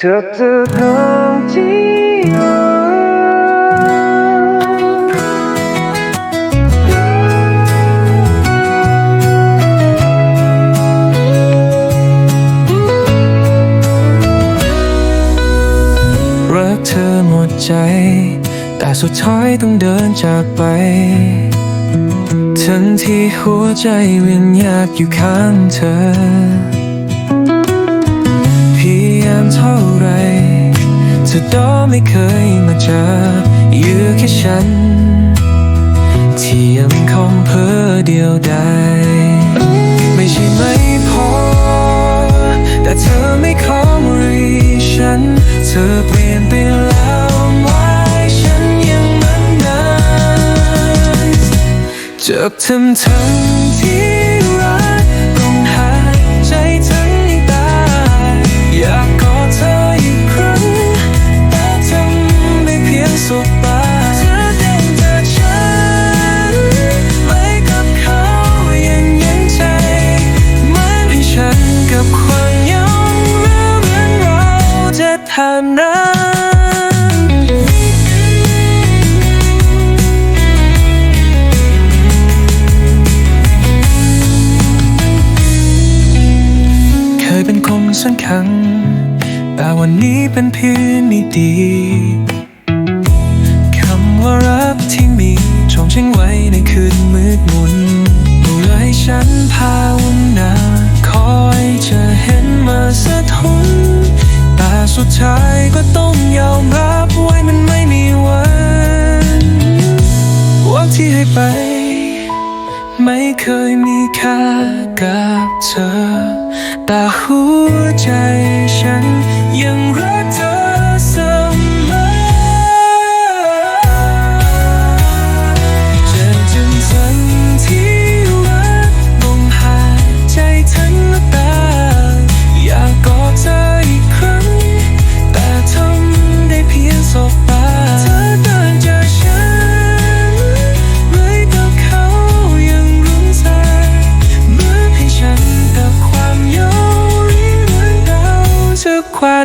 เธอเธอทำที่รักเธอหมดใจ แต่สุดท้ายต้องเดินจากไป ทั้งที่หัวใจยังอยากอยู่ข้างเธอายามเท่าไรเธอก็ไม่เคยมาเจออยู่แค่ฉัน ที่ยังคงเพ้อเดียวดายไม่ใช่ไม่พอ แต่เธอไม่ขอมรีฉัน เธอเปลี่ยนไปแล้วไม่ฉันยังเหมือนเดิมจ็บทั้งทั้งที่ จะทำนั้นเคยเป็นคนสำคัญแต่วันนี้เป็นเพียงนิดีคำว่ารักที่มีชงชิงไว้ในคืนมืดมนเพื่อให้ฉันภาวนา เคยมีค่ากับเธอ แต่หัวใจฉันยังรักเธอ ฉั